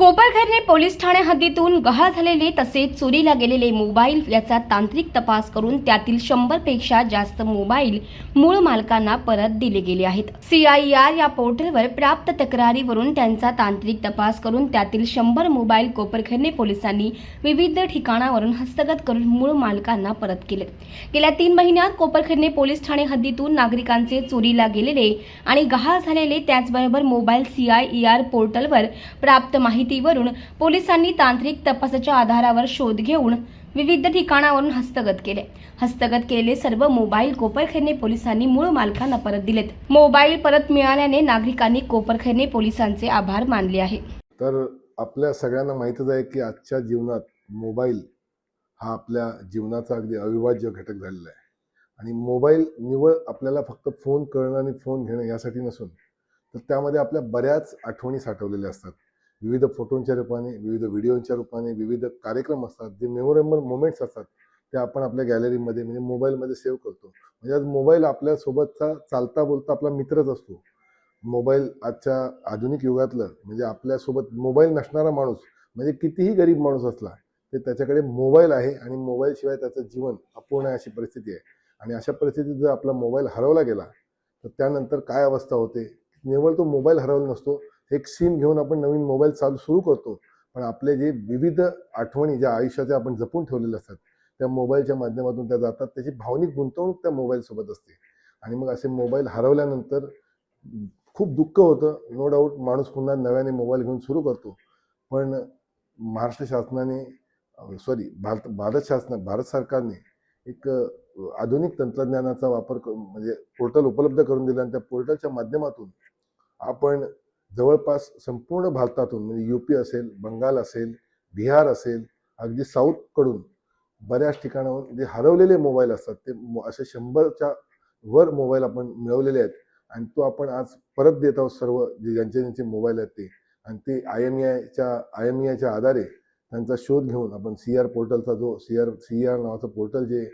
Koparkhairane police Thane हद्दीतून गहाळ झालेले तसेच चोरीला गेलेले मोबाईल याचा तांत्रिक तपास करून त्यातील शंभरपेक्षा जास्त मोबाईल मूळ मालकांना परत दिले गेले आहेत. सीआयआर या पोर्टलवर प्राप्त तक्रारीवरून त्यांचा तांत्रिक तपास करून त्यातील शंभर मोबाईल कोपरखैरणे पोलिसांनी विविध ठिकाणावरून हस्तगत करून मूळ मालकांना परत केले. गेल्या तीन महिन्यात कोपरखैरणे पोलीस ठाणे हद्दीतून नागरिकांचे चोरीला गेलेले आणि गहाळ झालेले त्याचबरोबर मोबाईल सीआयईआर पोर्टलवर प्राप्त माहितीवरून पोलिसांनी तांत्रिक तपासाच्या आधारावर शोध घेऊन विविध ठिकाणावरून हस्तगत केले. हस्तगत केलेले सर्व मोबाईल कोपरखैरणे पोलिसांनी मूळ मालकांना परत दिलेत. मोबाईल परत मिळाल्याने नागरिकांनी कोपरखैरणे पोलिसांचे आभार मानले आहे. तर आपल्या सगळ्यांना माहितच आहे की आजच्या जीवनात मोबाईल हा आपल्या जीवनाचा अगदी अविभाज्य घटक झालेला आहे. आणि मोबाईल निवळ आपल्याला फक्त फोन करणं आणि फोन घेणं यासाठी नसून तर त्यामध्ये आपल्या बऱ्याच आठवणी साठवलेल्या असतात. विविध फोटोंच्या रूपाने विविध व्हिडिओच्या रूपाने विविध कार्यक्रम असतात जे मेमोरेबल मोमेंट्स असतात ते आपण आपल्या गॅलरीमध्ये म्हणजे मोबाईलमध्ये सेव्ह करतो. म्हणजे आज मोबाईल आपल्यासोबतचा चालता बोलता आपला मित्रच असतो. मोबाईल आजच्या आधुनिक युगातलं म्हणजे आपल्यासोबत मोबाईल नसणारा माणूस म्हणजे कितीही गरीब माणूस असला ते त्याच्याकडे मोबाईल आहे आणि मोबाईलशिवाय त्याचं जीवन अपूर्ण आहे अशी परिस्थिती आहे. आणि अशा परिस्थितीत जर आपला मोबाईल हरवला गेला तर त्यानंतर काय अवस्था होते? निव्वळ तो मोबाईल हरवला नसतो एक सिम घेऊन आपण नवीन मोबाईल चालू सुरू करतो. पण आपले जे विविध आठवणी ज्या आयुष्याच्या आपण जपून ठेवलेल्या असतात त्या मोबाईलच्या माध्यमातून त्या जातात. त्याची भावनिक गुंतवणूक त्या मोबाईलसोबत असते. आणि मग असे मोबाईल हरवल्यानंतर खूप दुःख होतं. नो डाऊट माणूस पुन्हा नव्याने मोबाईल घेऊन सुरू करतो. पण महाराष्ट्र शासनाने सॉरी भारत भारत शासन भारत सरकारने एक आधुनिक तंत्रज्ञानाचा वापर करून म्हणजे पोर्टल उपलब्ध करून दिलं आणि त्या पोर्टलच्या माध्यमातून आपण जवळपास संपूर्ण भारतातून म्हणजे यू पी असेल बंगाल असेल बिहार असेल अगदी साऊथकडून बऱ्याच ठिकाणाहून जे हरवलेले मोबाईल असतात ते मो- असे शंभरच्या वर मोबाईल आपण मिळवलेले आहेत. आणि तो आपण आज परत देत आहोत सर्व जे ज्यांचे ज्यांचे मोबाईल आहेत ते. आणि ते आय एम आयच्या आय एम आयच्या आधारे त्यांचा शोध घेऊन आपण सी आर पोर्टलचा जो सी आर सी आर नावाचं पोर्टल जे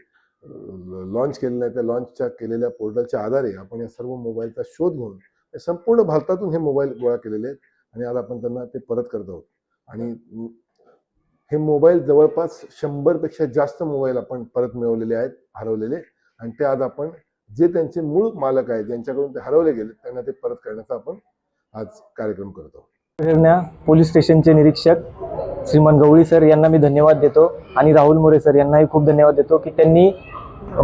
लॉन्च केलेलं आहे त्या लॉन्चच्या केलेल्या पोर्टलच्या आधारे आपण या सर्व मोबाईलचा शोध घेऊन संपूर्ण भारतातून हे मोबाईल गोळा केलेले आहेत आणि आज आपण त्यांना ते परत करत आहोत. आणि हे मोबाईल जवळपास शंभरपेक्षा जास्त मोबाईल आपण परत मिळवलेले आहेत हरवलेले. आणि ते आज आपण जे त्यांचे मूळ मालक आहेत ज्यांच्याकडून ते हरवले गेले त्यांना ते परत करण्याचा आपण आज कार्यक्रम करत आहोत. पोलीस स्टेशनचे निरीक्षक श्रीमान गवळी सर यांना मी धन्यवाद देतो. आणि राहुल मोरे सर यांनाही खूप धन्यवाद देतो की त्यांनी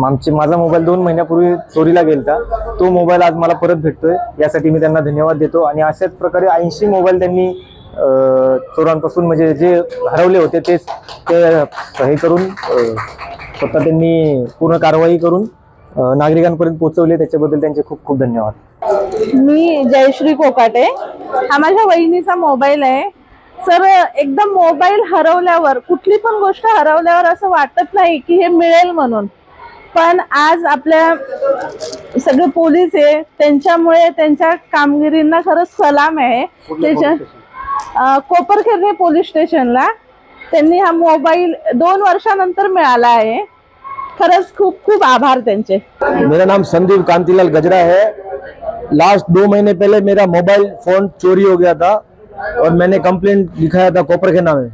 आमची माझा मोबाईल दोन महिन्यापूर्वी चोरीला गेलता. तो मोबाईल आज मला परत भेटतोय. यासाठी मी त्यांना धन्यवाद देतो. आणि अशाच प्रकारे ऐंशी मोबाईल त्यांनी चोरांपासून म्हणजे जे हरवले होते तेच ते हे करून स्वतः त्यांनी पूर्ण कारवाई करून नागरिकांपर्यंत पोहोचवले. त्याच्याबद्दल त्यांचे खूप खूप धन्यवाद. मी जयश्री कोकाटे. हा माझ्या वहिनीचा मोबाईल आहे. सर एकदम मोबाईल हरवल्यावर कुठली पण गोष्ट हरवल्यावर असं वाटत नाही की हे मिळेल म्हणून. पण आज आपल्या सगळे पोलीस आहे त्यांच्यामुळे त्यांच्या कामगिरींना खरंच सलाम आहे. त्याच्या कोपरखिरणे पोलीस स्टेशनला. त्यांनी हा मोबाईल दोन वर्षानंतर मिळाला आहे. खरंच खूप खूप आभार त्यांचे. मेरा नाम संदीप कांतिलाल गजरा है। लास्ट दो महीने पहले मेरा मोबाइल फोन चोरी हो गया था और मैंने कंप्लेंट लिखाया था कोपरखेना में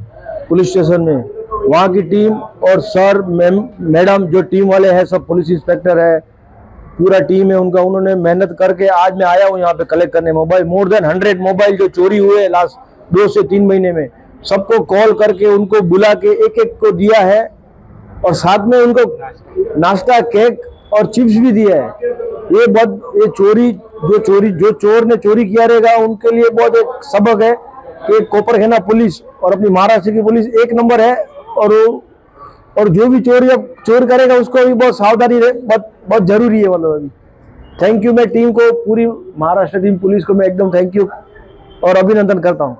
पुलिस स्टेशन में। वहाँ की टीम और सर, मैम, मैडम जो टीम वाले हैं, सब पुलिस इंस्पेक्टर है, पूरा टीम है उनका। उन्होंने मेहनत करके आज मैं आया हूँ यहाँ पे कलेक्ट करने। Mobile more than hundred mobile जो चोरी हुए लास्ट दो से तीन महीने में, सबको कॉल करके उनको बुला के एक एक को दिया है और साथ में उनको नाश्ता केक और चिप्स भी दिया है। ये बहुत, ये चोरी, जो चोरी, जो चोर ने चोरी किया रहेगा, उनके लिए बहुत एक सबक है कि कोपरखेना पुलिस और अपनी महाराष्ट्र की पुलिस एक नंबर है। और और जो भी चोर अब चोर करेगा उसको भी बहुत सावधानी रहे, बहुत बहुत ज़रूरी है मतलब अभी। थैंक यू मैं टीम को, पूरी महाराष्ट्र टीम पुलिस को मैं एकदम थैंक यू और अभिनंदन करता हूँ।